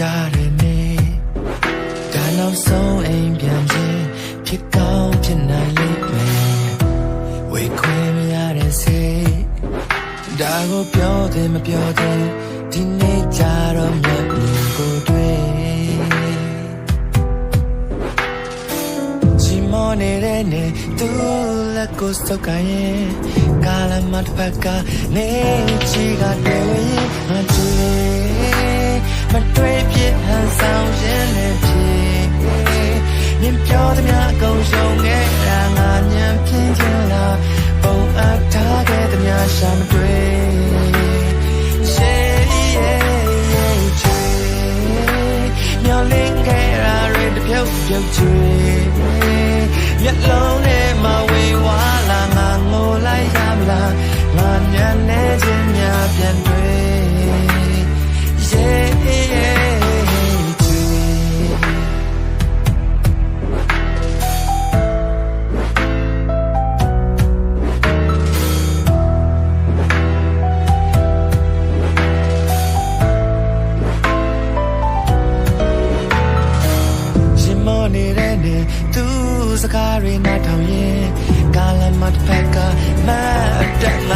ကြတဲ့နေ့ဒါနောက်ဆုံးအိမ်ပြန်ခြင်းဖြစ်ကောင်းဖြစ်နိုင်လိမ့်မယ်ဝေခွဲမရတဲ့စိတ်ဒါကိုပြောတယ်မပြောတယ်ဒီနေ့ကြတော့မျက်မြင်ကိုတွေ့ချီမောနေတဲ့နေသူလက်ကိုစောက်ကရင်ကာလမတ်ဖက်ကနေချီကတေဝရင်မတွေ့ မတွေ့ပြဟန်ဆောင်ရင်လည်းဖြစ်မြင်ပြောသည်များအကုန်ရှုံခဲ့တာငါညံပြင်းချင်လာပုံအပ်ထားခဲ့သည်များရှာမတွေ့ Yeah, yeah, yeah, yeah. မျောလင်းခဲ့တာတွေတစ်ပြုတ်ပြုတ်ချွေမျက်လုံးထဲမှာဝေဝါလာငါငိုလိုက်ရမလားငါညံနေခြင်းများပြန် သူစကားတွေနားထောင်ရင်ကာလမတ်ဖက်ကမတ်တက်မှ